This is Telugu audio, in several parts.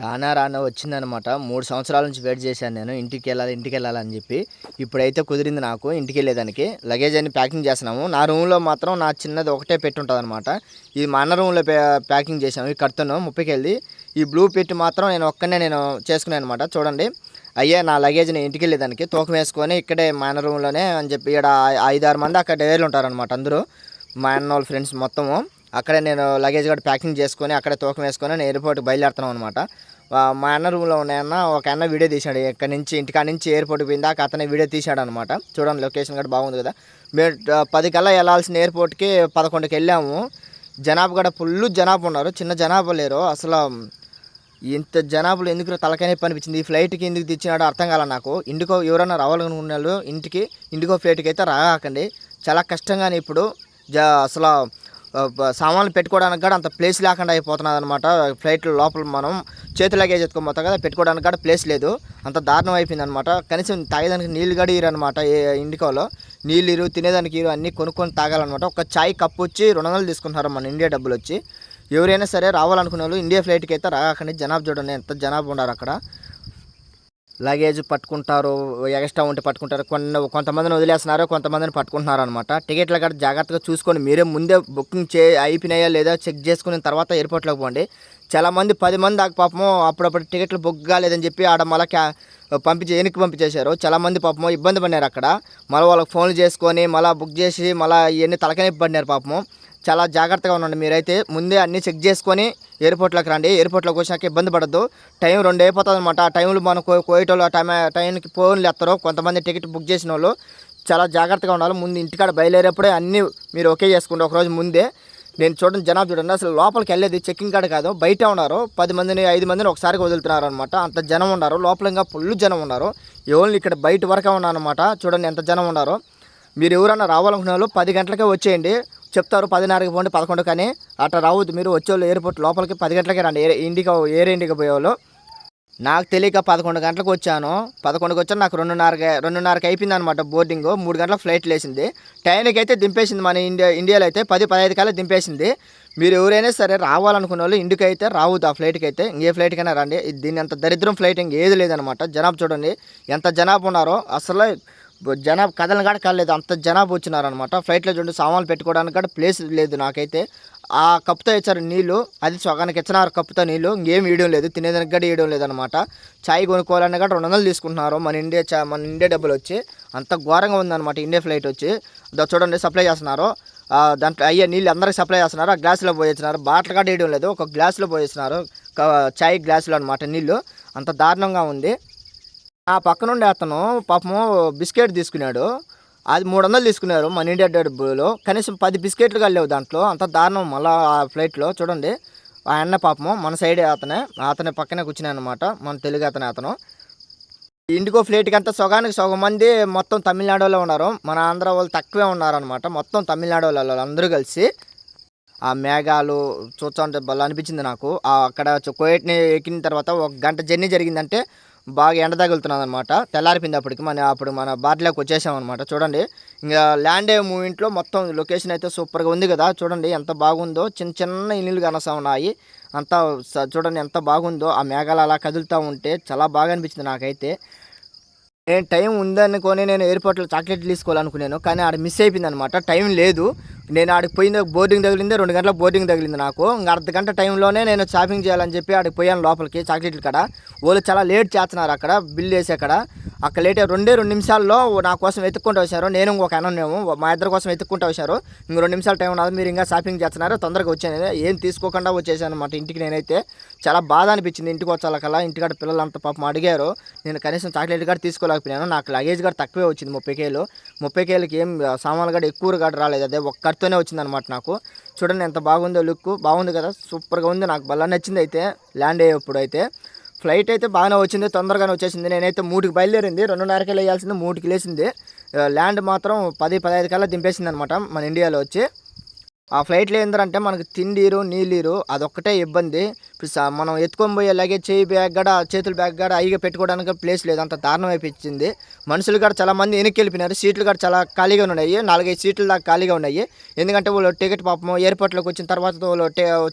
రానా రానా వచ్చిందనమాట. మూడు సంవత్సరాల నుంచి వెయిట్ చేశాను నేను. ఇంటికి వెళ్ళాలి ఇంటికి వెళ్ళాలని చెప్పి. ఇప్పుడైతే కుదిరింది నాకు ఇంటికి వెళ్ళేదానికి. లగేజ్ అన్ని ప్యాకింగ్ చేస్తున్నాము. నా రూమ్లో మాత్రం నా చిన్నది ఒకటే పెట్టి ఉంటుంది అనమాట ఇది మా అన్న రూమ్లో ప్యాకింగ్ చేసాము ఈ కడుతున్నాం ముప్పైకి వెళ్ళి ఈ బ్లూ పెట్టి మాత్రం నేను ఒక్కనే నేను చేసుకున్నాను అనమాట. చూడండి. అయ్యే నా లగేజ్ నేను ఇంటికి వెళ్ళేదానికి. తూకం వేసుకొని ఇక్కడే మా అన్న రూమ్లోనే అని చెప్పి ఇక్కడ ఐదు ఆరు మంది అక్కడ డైవర్లు ఉంటారనమాట అందరూ. మా అన్న వాళ్ళ ఫ్రెండ్స్ మొత్తము. అక్కడే నేను లగేజ్ కూడా ప్యాకింగ్ చేసుకొని అక్కడే తూకం వేసుకొని నేను ఎయిర్పోర్ట్కి బయలుదేరుతున్నాను అనమాట మా అన్న రూమ్లో ఉన్నాయన్న ఒక అన్న వీడియో తీశాడు. ఇక్కడ నుంచి ఇంటికాడ నుంచి ఎయిర్పోర్ట్కి పోయిందాక అతనే వీడియో తీశాడు అనమాట చూడండి లొకేషన్ కూడా బాగుంది కదా. మేము పది కల్లా వెళ్ళాల్సిన ఎయిర్పోర్ట్కి పదకొండుకి వెళ్ళాము. జనాభా కూడా ఫుల్ జనాభా ఉన్నారు. చిన్న జనాభా లేరు. అసలు ఇంత జనాభాలు ఎందుకు తలకాయ నొప్పి అనిపించింది? ఈ ఫ్లైట్కి ఎందుకు తెచ్చినాడో అర్థం కాల నాకు. ఇంటికో ఎవరైనా రావాలనుకున్న వాళ్ళు ఇంటికి ఇండికో ఫ్లైట్కి అయితే రాకండి. చాలా కష్టంగానే ఇప్పుడు. జ అసలు సామాన్లు పెట్టుకోవడానికి కూడా అంత ప్లేస్ లేకుండా అయిపోతున్నది అనమాట ఫ్లైట్ లోపల మనం చేతి లగేజ్ కదా పెట్టుకోవడానికి కూడా ప్లేస్ లేదు. అంత దారుణం అయిపోయింది అనమాట కనీసం తాగేదానికి నీళ్ళు కూడా ఇరనమాట ఏ ఇండికోలో. నీళ్ళు ఇరు తినేదానికి ఇరు అన్నీ కొనుక్కొని తాగాలన్నమాట. ఒక చాయ్ కప్పు వచ్చి రెండు వందలు తీసుకుంటున్నారు మన ఇండియా డబ్బులు వచ్చి. ఎవరైనా సరే రావాలనుకునే వాళ్ళు ఇండియా ఫ్లైట్కి అయితే రాకండి జనాభా చూడండి ఎంత జనాభా ఉన్నారు అక్కడ. లగేజ్ పట్టుకుంటారు ఎక్స్ట్రా ఉంటే పట్టుకుంటారు కొన్ని కొంతమందిని వదిలేస్తున్నారు కొంతమందిని పట్టుకుంటున్నారు అనమాట టికెట్లు కూడా జాగ్రత్తగా చూసుకొని మీరే ముందే బుకింగ్ చే అయిపోయినాయా లేదా చెక్ చేసుకున్న తర్వాత ఎయిర్పోర్ట్లోకి పోండి. చాలామంది పది మంది దాకా పాపము అప్పుడప్పుడు టికెట్లు బుక్ కాలేదని చెప్పి ఆడ మళ్ళీ క్యా పంపించే వెనక్కి పంపించేశారు. చాలామంది పాపము ఇబ్బంది పడినారు అక్కడ. మళ్ళీ వాళ్ళకి ఫోన్లు చేసుకొని మళ్ళీ బుక్ చేసి మళ్ళీ ఇవన్నీ తలకనే పడినారు పాపము. చాలా జాగ్రత్తగా ఉండండి మీరైతే. ముందే అన్నీ చెక్ చేసుకొని ఎయిర్పోర్ట్లోకి రండి. ఎయిర్పోర్ట్లోకి వచ్చినాక ఇబ్బంది పడద్దు. టైం రెండు అయిపోతుంది అనమాట ఆ టైంలో మనం కోయటోళ్ళు ఆ టైం టైంకి ఫోన్లు ఎత్తారు. కొంతమంది టికెట్ బుక్ చేసిన వాళ్ళు చాలా జాగ్రత్తగా ఉండాలి. ముందు ఇంటికాడ బయలుదేరేప్పుడే అన్నీ మీరు ఓకే చేసుకుంటే ఒక రోజు ముందే. నేను చూడండి జనాభా చూడండి. అసలు లోపలికి వెళ్ళేది చెక్కింగ్ కాడ కాదు. బయట ఉన్నారు. పది మందిని ఐదు మందిని ఒకసారిగా వదులుతున్నారు అనమాట అంత జనం ఉన్నారు. లోపల ఇంకా ఫుల్ జనం ఉన్నారు. ఓన్లీ ఇక్కడ బయట వరకే ఉన్నారనమాట చూడండి ఎంత జనం ఉన్నారు. మీరు ఎవరైనా రావాలనుకున్న వాళ్ళు పది గంటలకే వచ్చేయండి. చెప్తారు పదిన్నరకి పోండి పదకొండు కానీ అట్లా రావద్దు మీరు వచ్చేవాళ్ళు ఎయిర్పోర్ట్ లోపలికి పది గంటలకే రండి. ఏ ఇంటికి ఎయిర్ ఇంటికి పోయేవాళ్ళు? నాకు తెలియక పదకొండు గంటలకు వచ్చాను. పదకొండుకి వచ్చాను నాకు రెండున్నరకి రెండున్నరకి అయిపోయింది అనమాట బోర్డింగ్. మూడు గంటల ఫ్లైట్ లేసింది టైంకి అయితే దింపేసింది మన ఇండియా ఇండియాలో అయితే పది పదహైదు కాలే దింపేసింది. మీరు ఎవరైనా సరే రావాలనుకున్న వాళ్ళు ఇంటికి అయితే రావద్దు ఆ ఫ్లైట్కి అయితే ఇంకే ఫ్లైట్కైనా రండి. దీని అంత దరిద్రం ఫ్లైట్ ఇంకేది లేదనమాట జనాభా చూడండి ఎంత జనాభా ఉన్నారో అసలు జనాభా కథలను కూడా కలలేదు అంత జనాభా వచ్చినారనమాట ఫ్లైట్లో చూడండి సామాన్లు పెట్టుకోవడానికి కూడా ప్లేస్ లేదు నాకైతే. ఆ కప్పుతో ఇచ్చారు నీళ్ళు. అది సగానికి ఇచ్చినారు కప్పుతో నీళ్ళు. ఇంకేం వేయడం లేదు. తినేదానికి కూడా వేయడం లేదనమాట చాయ్ కొనుక్కోవాలని కూడా రెండు వందలు తీసుకుంటున్నారు. మన ఇండియా చా మన ఇండియా డబ్బులు వచ్చి. అంత ఘోరంగా ఉందన్నమాట ఇండియా ఫ్లైట్ వచ్చి. చూడండి సప్లై చేస్తున్నారు. దాంట్లో అయ్యే నీళ్ళు అందరికి సప్లై చేస్తున్నారు. ఆ గ్లాసులో పోయేస్తున్నారు బాటిల్ కూడా వేయడం లేదు. ఒక గ్లాసులో పోయేస్తున్నారు క- చాయ్ గ్లాసులో అనమాట నీళ్ళు. అంత దారుణంగా ఉంది. ఆ పక్కనుండే అతను పాపము బిస్కెట్ తీసుకున్నాడు. అది మూడు వందలు తీసుకున్నారు మన ఇండియా డబ్బులో కనీసం పది బిస్కెట్లు కలిలేవు దాంట్లో. అంత దారుణం మళ్ళీ ఆ ఫ్లైట్లో చూడండి. ఆ అన్న పాపము మన సైడే అతనే అతని పక్కనే కూర్చున్నాయి అనమాట మన తెలుగు అతనే అతను. ఇండిగో ఫ్లైట్కి అంతా సగానికి సగం మంది మొత్తం తమిళనాడులో ఉన్నారు. మన ఆంధ్ర వాళ్ళు తక్కువే ఉన్నారనమాట మొత్తం తమిళనాడు వాళ్ళు అందరూ కలిసి. ఆ మేఘాలు చూస్తుంటే భలే అనిపించింది నాకు. అక్కడ చు- కోయట్ని ఎక్కిన తర్వాత ఒక గంట జర్నీ జరిగిందంటే బాగా ఎండ తగులుతున్నది అనమాట తెల్లారిపోయింది అప్పటికి మన అప్పుడు మన బార్లోకి వచ్చేసాం అనమాట చూడండి ఇంకా ల్యాండ్ అయ్యే మూమెంట్లో మొత్తం లొకేషన్ అయితే సూపర్గా ఉంది కదా. చూడండి ఎంత బాగుందో. చిన్న చిన్న ఇల్లులు కనసా ఉన్నాయి. అంతా స- చూడండి ఎంత బాగుందో. ఆ మేఘాలు అలా కదులుతూ ఉంటే చాలా బాగా అనిపించింది నాకైతే. నేను టైం ఉందనుకొని నేను ఎయిర్పోర్ట్లో చాక్లెట్లు తీసుకోవాలనుకున్నాను. కానీ ఆడ మిస్ అయిపోయింది అనమాట టైం లేదు. నేను ఆడికి పోయింది బోర్డింగ్ తగిలింది రెండు గంటల బోర్డింగ్ తగిలింది నాకు. ఇంకా అర్ధ గంట టైంలోనే నేను షాపింగ్ చేయాలని చెప్పి ఆడికి పోయాను లోపలికి చాక్లెట్లు కాడ వాళ్ళు చాలా లేట్ చేస్తున్నారు అక్కడ బిల్ వేసి అక్కడ. అక్కడ లేట్ రెండే రెండు నిమిషాల్లో నా కోసం వెతుక్కుంటూ వచ్చారు. నేను ఒక అన్ననేమో మా ఇద్దరు కోసం వెతుక్కుంటూ వచ్చారు. ఇంక రెండు నిమిషాలు టైం ఉన్నది మీరు ఇంకా షాపింగ్ చేస్తున్నారు తొందరగా వచ్చాను ఏం తీసుకోకుండా వచ్చేసాను అనమాట ఇంటికి నేనైతే. చాలా బాధ అనిపించింది ఇంటికి వచ్చాలకల్లా ఇంటికాడ పిల్లలు అంత పాపం అడిగారు. నేను కనీసం చాక్లెట్ కూడా తీసుకోలేకపోయినాను నాకు లగేజ్ కూడా తక్కువే వచ్చింది ముప్పై కేలు. ముప్పై కేలకి ఏం సామాన్లు కూడా ఎక్కువ కూడా రాలేదు అదే ఒక్కడితోనే వచ్చింది అనమాట నాకు. చూడండి ఎంత బాగుందో లుక్. బాగుంది కదా. సూపర్గా ఉంది. నాకు బల్ల నచ్చింది అయితే. ల్యాండ్ అయ్యేప్పుడు అయితే. ఫ్లైట్ అయితే బాగానే వచ్చింది. తొందరగానే వచ్చేసింది. నేనైతే మూడుకి బయలుదేరింది. రెండున్నరకి వేయాల్సింది మూడుకి లేచింది. ల్యాండ్ మాత్రం పది పదహైదు కల్లా దింపేసింది అనమాట మన ఇండియాలో వచ్చి. ఆ ఫ్లైట్లో ఏంటంటే మనకు తిండిరు నీళ్ళీరు అదొక్కటే ఇబ్బంది. ఇప్పుడు మనం ఎత్తుకొని పోయే లగేజ్ చేయి బ్యాగ్ కూడా చేతుల బ్యాగ్ కూడా అయిగా పెట్టుకోవడానికి ప్లేస్ లేదు. అంత దారుణం అయిపోయింది. మనుషులు కూడా చాలా మంది వెనక్కి వెళ్ళిపోయినారు సీట్లు కూడా చాలా ఖాళీగా ఉన్నాయి. నాలుగైదు సీట్లు దాకా ఖాళీగా ఉన్నాయి. ఎందుకంటే వాళ్ళు టికెట్ పాపం ఎయిర్పోర్ట్లోకి వచ్చిన తర్వాత వాళ్ళు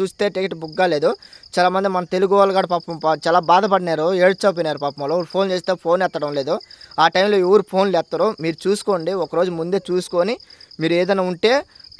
చూస్తే టికెట్ బుక్ కాలేదు. చాలా మంది మన తెలుగు వాళ్ళు కూడా పాపం చాలా బాధపడినారు. ఏడ్చోపోయినారు పాపం వాళ్ళు ఫోన్ చేస్తే ఫోన్ ఎత్తడం లేదు. ఆ టైంలో ఎవరు ఫోన్లు ఎత్తరు. మీరు చూసుకోండి. ఒకరోజు ముందే చూసుకొని మీరు ఏదైనా ఉంటే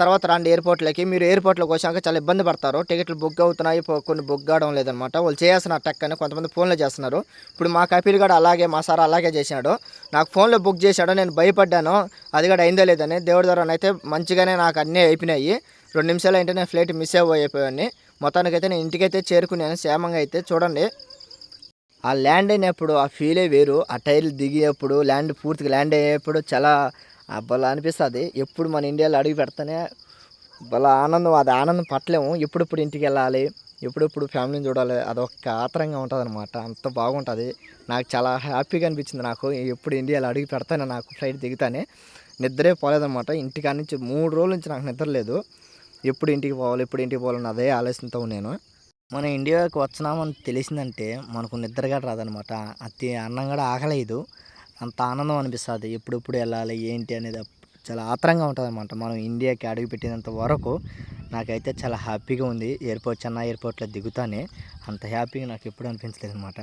తర్వాత రండి ఎయిర్పోర్ట్లోకి. మీరు ఎయిర్పోర్ట్లోకి వచ్చాక చాలా ఇబ్బంది పడతారు. టికెట్లు బుక్ అవుతున్నాయి కొన్ని బుక్ కావడం లేదనమాట వాళ్ళు చేయాల్సిన టెక్ అని కొంతమంది ఫోన్లో చేస్తున్నారు. ఇప్పుడు మా కపిల్ కూడా అలాగే మా సార్ అలాగే చేశాడు నాకు ఫోన్లో బుక్ చేశాడు నేను భయపడ్డాను. అది కూడా అయిందో లేదని దేవుడి ద్వారా అయితే మంచిగానే నాకు అన్నీ అయిపోయినాయి. రెండు నిమిషాలు అయితే నేను ఫ్లైట్ మిస్ అయిపోయాన్ని మొత్తానికైతే నేను ఇంటికైతే చేరుకున్నాను. క్షేమంగా అయితే చూడండి. ఆ ల్యాండ్ అయినప్పుడు ఆ ఫీలే వేరు. ఆ టైర్లు దిగేప్పుడు ల్యాండ్ పూర్తిగా ల్యాండ్ అయ్యేప్పుడు చాలా బలా అనిపిస్తుంది. ఎప్పుడు మన ఇండియాలో అడుగు పెడితేనే బలా ఆనందం అది ఆనందం పట్టలేము. ఎప్పుడెప్పుడు ఇంటికి వెళ్ళాలి ఎప్పుడెప్పుడు ఫ్యామిలీని చూడాలి అదొక ఆత్రంగా ఉంటుంది అనమాట అంత బాగుంటుంది. నాకు చాలా హ్యాపీగా అనిపించింది నాకు. ఎప్పుడు ఇండియాలో అడుగు పెడతానే నాకు ఫ్లైట్ దిగుతానే నిద్రే పోలేదన్నమాట. ఇంటికాడ నుంచి మూడు రోజుల నుంచి నాకు నిద్ర లేదు. ఎప్పుడు ఇంటికి పోవాలి ఎప్పుడు ఇంటికి పోవాలని అదే ఆలోచనతో నేను మన ఇండియాకి వచ్చినామని తెలిసిందంటే మనకు నిద్ర కూడా రాదనమాట అతి అన్నం కూడా ఆకలేదు అంత ఆనందం అనిపిస్తుంది. ఎప్పుడెప్పుడు వెళ్ళాలి ఏంటి అనేది చాలా ఆత్రంగా ఉంటుంది అనమాట మనం ఇండియాకి అడుగు పెట్టినంత వరకు నాకైతే చాలా హ్యాపీగా ఉంది. ఎయిర్పోర్ట్ చెన్నై ఎయిర్పోర్ట్లో దిగుతానే అంత హ్యాపీగా నాకు ఎప్పుడు అనిపించలేదు అనమాట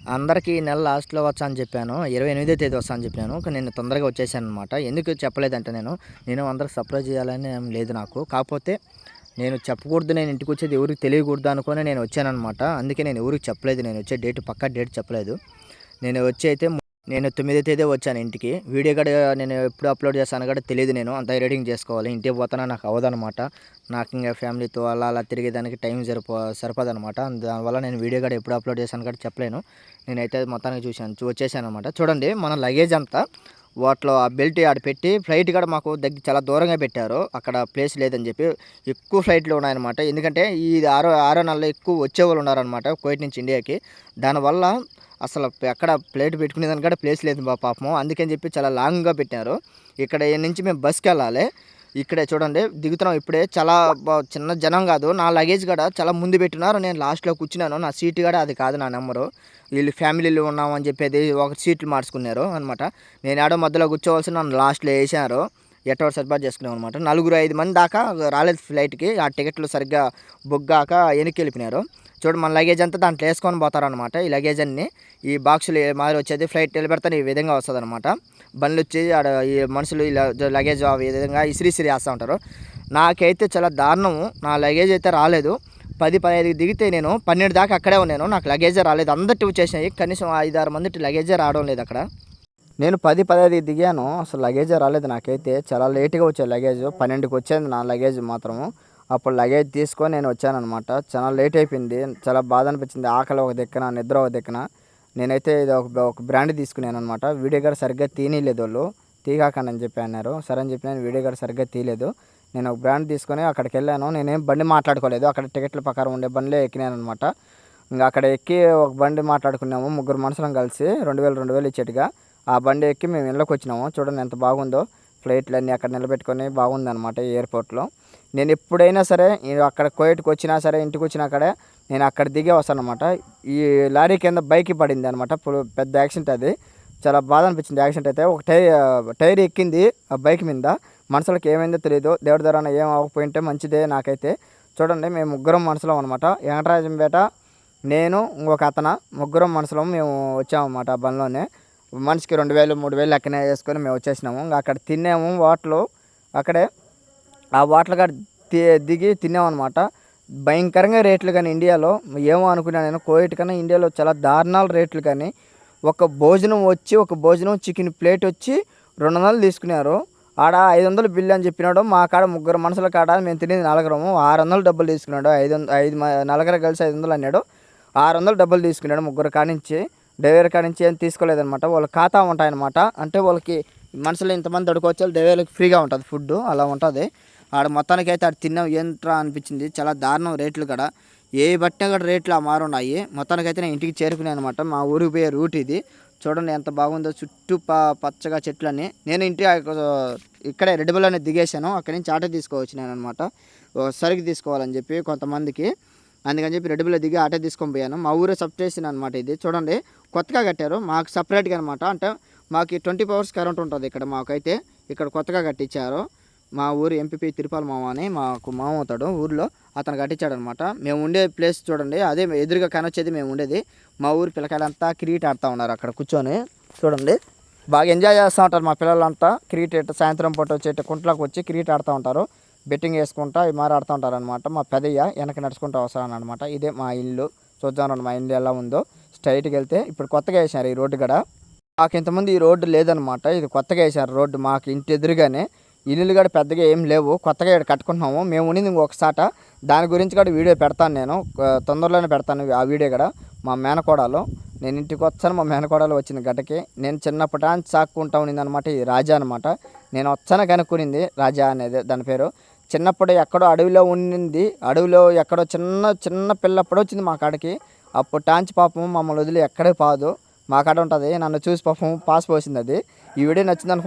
అందరికీ ఈ నెల లాస్ట్లో వచ్చా అని చెప్పాను. ఇరవై ఎనిమిదో తేదీ వస్తా అని చెప్పాను. కానీ నేను తొందరగా వచ్చేసాను అనమాట ఎందుకు చెప్పలేదంటే నేను నేను అందరికి సర్ప్రైజ్ చేయాలని ఏం లేదు నాకు. కాకపోతే నేను చెప్పకూడదు నేను ఇంటికి వచ్చేది ఎవరికి తెలియకూడదు అనుకుని నేను వచ్చానమాట అందుకే నేను ఎవరికి చెప్పలేదు. నేను వచ్చే డేట్ పక్కా డేట్ చెప్పలేదు. నేను వచ్చి అయితే నేను తొమ్మిదో తేదీ వచ్చాను ఇంటికి. వీడియో కూడా నేను ఎప్పుడు అప్లోడ్ చేస్తాను కూడా తెలియదు నేను. అంత ఎడిటింగ్ చేసుకోవాలి. ఇంటికి పోతానా నాకు అవ్వదనమాట నాకు ఇంకా ఫ్యామిలీతో అలా అలా తిరిగేదానికి టైం సరిపో సరిపోదనమాట. దానివల్ల నేను వీడియో కూడా ఎప్పుడు అప్లోడ్ చేశాను కూడా చెప్పలేను. నేనైతే మొత్తానికి చూశాను చూ వచ్చేసాను అనమాట చూడండి మన లగేజ్ అంతా వాటిలో ఆ బెల్ట్ ఆడ పెట్టి ఫ్లైట్ కూడా మాకు దగ్గర చాలా దూరంగా పెట్టారు. అక్కడ ప్లేస్ లేదని చెప్పి ఎక్కువ ఫ్లైట్లు ఉన్నాయన్నమాట ఎందుకంటే ఈ ఆరో ఆరో నెలలో ఎక్కువ వచ్చేవాళ్ళు ఉన్నారనమాట కోయిట్ నుంచి ఇండియాకి. దానివల్ల అసలు ఎక్కడ ప్లేట్ పెట్టుకునేదానికి కూడా ప్లేస్ లేదు మా పాపం. అందుకని చెప్పి చాలా లాంగ్గా పెట్టారు. ఇక్కడ నుంచి మేము బస్కి వెళ్ళాలి. ఇక్కడే చూడండి దిగుతున్నాం ఇప్పుడే. చాలా బా- చిన్న జనం కాదు. నా లగేజ్ కూడా చాలా ముందు పెట్టినారు. నేను లాస్ట్లో కూర్చున్నాను. నా సీట్ కూడా అది కాదు నా నెంబరు వీళ్ళు ఫ్యామిలీలో ఉన్నామని చెప్పేది ఒక సీట్లు మార్చుకున్నారు అనమాట నేను ఆడో మధ్యలో కూర్చోవలసి నన్ను లాస్ట్లో వేసారు. ఎట్టవాడు సర్బాటు చేసుకున్నాం అనమాట నలుగురు ఐదు మంది దాకా రాలేదు ఫ్లైట్కి. ఆ టికెట్లు సరిగ్గా బుక్ కాక వెనక్కి వెళ్ళిపోయినారు చూడు మన లగేజ్ అంతా దాంట్లో వేసుకొని పోతారనమాట ఈ లగేజ్ అన్ని ఈ బాక్సులు మాదిరి వచ్చేది ఫ్లైట్ నిలబెడతాను ఈ విధంగా వస్తుంది అనమాట బండ్లు వచ్చి ఆడ ఈ మనుషులు ఇలా లగేజ్ ఈ విధంగా ఇసిరిసిరి వేస్తూ ఉంటారు. నాకైతే చాలా దారుణము. నా లగేజ్ అయితే రాలేదు. పది పదిహేను దిగితే నేను పన్నెండు దాకా అక్కడే ఉన్నాను. నాకు లగేజే రాలేదు. అందరిటి చేసినాయి కనీసం ఐదు ఆరు మంది లగేజే రావడం లేదు అక్కడ. నేను పది పదహైదు దిగాను. అసలు లగేజ్ రాలేదు నాకైతే. చాలా లేట్గా వచ్చాయి లగేజ్ పన్నెండుకి వచ్చేది నా లగేజ్ మాత్రము. అప్పుడు లగేజ్ తీసుకొని నేను వచ్చానమాట చాలా లేట్ అయిపోయింది. చాలా బాధ అనిపించింది. ఆకలి ఒక దిక్కున నిద్ర ఒక దిక్కున. నేనైతే ఇది ఒక ఒక బ్రాండ్ తీసుకున్నాను అనమాట వీడియో గారు సరిగ్గా తీయలేదు వాళ్ళు. తీగాకండి అని చెప్పి అన్నారు. సరే అని చెప్పి నేను వీడియో గారు సరిగ్గా తీయలేదు. నేను ఒక బ్రాండ్ తీసుకొని అక్కడికి వెళ్ళాను. నేనేం బండి మాట్లాడుకోలేదు. అక్కడ టికెట్ల ప్రకారం ఉండే బండిలో ఎక్కినాను అనమాట ఇంకా అక్కడ ఎక్కి ఒక బండి మాట్లాడుకున్నాము. ముగ్గురు మనుషులం కలిసి రెండు వేలు రెండు వేలు ఇచ్చేట్టుగా. ఆ బండి ఎక్కి మేము ఇళ్ళకి వచ్చినాము. చూడండి ఎంత బాగుందో. ఫ్లైట్లు అన్నీ అక్కడ నిలబెట్టుకొని బాగుందనమాట ఎయిర్పోర్ట్లో. నేను ఎప్పుడైనా సరే అక్కడ కోయట్కి వచ్చినా సరే ఇంటికి వచ్చినా అక్కడే నేను అక్కడ దిగే వస్తాను అనమాట ఈ లారీ కింద బైక్ పడింది అనమాట పెద్ద యాక్సిడెంట్ అది. చాలా బాధ అనిపించింది యాక్సిడెంట్ అయితే. ఒక టైర్ టైర్ ఎక్కింది ఆ బైక్ మీద. మనుషులకు ఏమైందో తెలియదు దేవుడి ద్వారా ఏం అవ్వకపోయింటే మంచిదే నాకైతే. చూడండి మేము ముగ్గురం మనుషులం అనమాట వెంకటరాజంపేట నేను ఇంకొక అతను ముగ్గురం మనుషులం మేము వచ్చామన్నమాట ఆ బండిలోనే. మనిషికి రెండు వేలు మూడు వేలు లెక్కనే వేసుకొని మేము వచ్చేసినాము. అక్కడ తిన్నాము వాటలు. అక్కడే ఆ వాటర్ కాడ దిగి తిన్నామన్నమాట భయంకరంగా రేట్లు కానీ ఇండియాలో. ఏమో అనుకున్నాను నేను కోవిడ్ కన్నా ఇండియాలో చాలా దారుణాల రేట్లు కానీ ఒక భోజనం వచ్చి ఒక భోజనం చికెన్ ప్లేట్ వచ్చి రెండు వందలు తీసుకున్నారు. ఆడ ఐదు వందలు బిల్లు అని చెప్పినాడు. మా కాడ ముగ్గురు మనుషుల కాడ మేము తినేది నలుగురము. ఆరు వందలు డబ్బులు తీసుకున్నాడు. ఐదు వంద ఐదు నలుగురు కలిసి ఐదు వందలు అన్నాడు. ఆరు వందలు డబ్బులు తీసుకున్నాడు ముగ్గురు కానించి డైవర్ కాడ నుంచి ఏం తీసుకోలేదనమాట వాళ్ళ ఖాతా ఉంటాయన్నమాట. అంటే వాళ్ళకి మనుషులు ఇంతమంది అడుకోవచ్చు డెలివరీకి ఫ్రీగా ఉంటుంది ఫుడ్ అలా ఉంటుంది. ఆడ మొత్తానికి అయితే ఆడ తిన్నాం ఏంట్రా అనిపించింది. చాలా దారుణం రేట్లు కూడా ఏ బట్టిన కూడా రేట్లు ఆ మారున్నాయి మొత్తానికి అయితే నేను ఇంటికి చేరుకున్నాను అనమాట మా ఊరికి పోయే రూట్ ఇది. చూడండి ఎంత బాగుందో చుట్టూ ప పచ్చగా చెట్లన్నీ. నేను ఇంటి ఇక్కడే ఇక్కడే అనేది దిగేశాను. అక్కడి నుంచి ఆటో తీసుకోవచ్చినాను అనమాట సరికి తీసుకోవాలని చెప్పి కొంతమందికి. అందుకని చెప్పి రెడ్బుల్లో దిగి ఆటో తీసుకొని పోయాను. మా ఊరే సబ్ స్టేషన్ అనమాట ఇది. చూడండి కొత్తగా కట్టారు. మాకు సపరేట్గా అనమాట అంటే మాకు ట్వంటీ అవర్స్ కరెంట్ ఉంటుంది ఇక్కడ మాకైతే. ఇక్కడ కొత్తగా కట్టించారు. మా ఊరు ఎంపీపీ తిరుపాల మామ అని మాకు మామ అవుతాడు ఊర్లో. అతను కట్టించాడు అనమాట మేము ఉండే ప్లేస్ చూడండి అదే ఎదురుగా కనొచ్చేది మేము ఉండేది. మా ఊరు పిల్లకాయలంతా క్రికెట్ ఆడుతూ ఉన్నారు అక్కడ కూర్చొని. చూడండి బాగా ఎంజాయ్ చేస్తూ ఉంటారు మా పిల్లలంతా. క్రికెట్ సాయంత్రం పూట వచ్చేట కుంట్లోకి వచ్చి క్రికెట్ ఆడుతూ ఉంటారు. బెట్టింగ్ వేసుకుంటా మారాడుతూ మారి ఉంటారు అనమాట మా పెదయ్య వెనక నడుచుకుంటూ వస్తాను అనమాట ఇదే మా ఇల్లు. చూద్దాం మా ఇల్లు ఎలా ఉందో. స్ట్రైట్కి వెళ్తే ఇప్పుడు కొత్తగా వేసారు ఈ రోడ్డు గడ మాకు ఇంతమంది ఈ రోడ్డు లేదనమాట ఇది కొత్తగా వేసారు రోడ్డు మాకు ఇంటి ఎదురుగానే. ఇల్లులు కూడా పెద్దగా ఏం లేవు. కొత్తగా ఇక్కడ కట్టుకుంటున్నాము. మేము ఉండింది ఒకసాట. దాని గురించి కూడా వీడియో పెడతాను నేను. తొందరలోనే పెడతాను ఆ వీడియో కూడా. మా మేనకోడలు. నేను ఇంటికి వచ్చాను. మా మేనకోడలు వచ్చిన గడ్డకి. నేను చిన్నప్పటి నుంచి సాక్కుంటా ఉన్నింది అనమాట ఇది రాజా అనమాట నేను వచ్చాను కనుక్కునింది రాజా అనేది దాని పేరు. చిన్నప్పుడు ఎక్కడో అడవిలో ఉండింది. అడవిలో ఎక్కడో చిన్న చిన్న పిల్లప్పుడు వచ్చింది మా కాడికి. అప్పుడు టాంచి పాపం మమ్మల్ని వదిలి ఎక్కడే పాదు. మా కాడ ఉంటుంది. నన్ను చూసి పాపం పాస్ పోసింది అది. ఈ వీడియో నచ్చింది అనుకున్నాను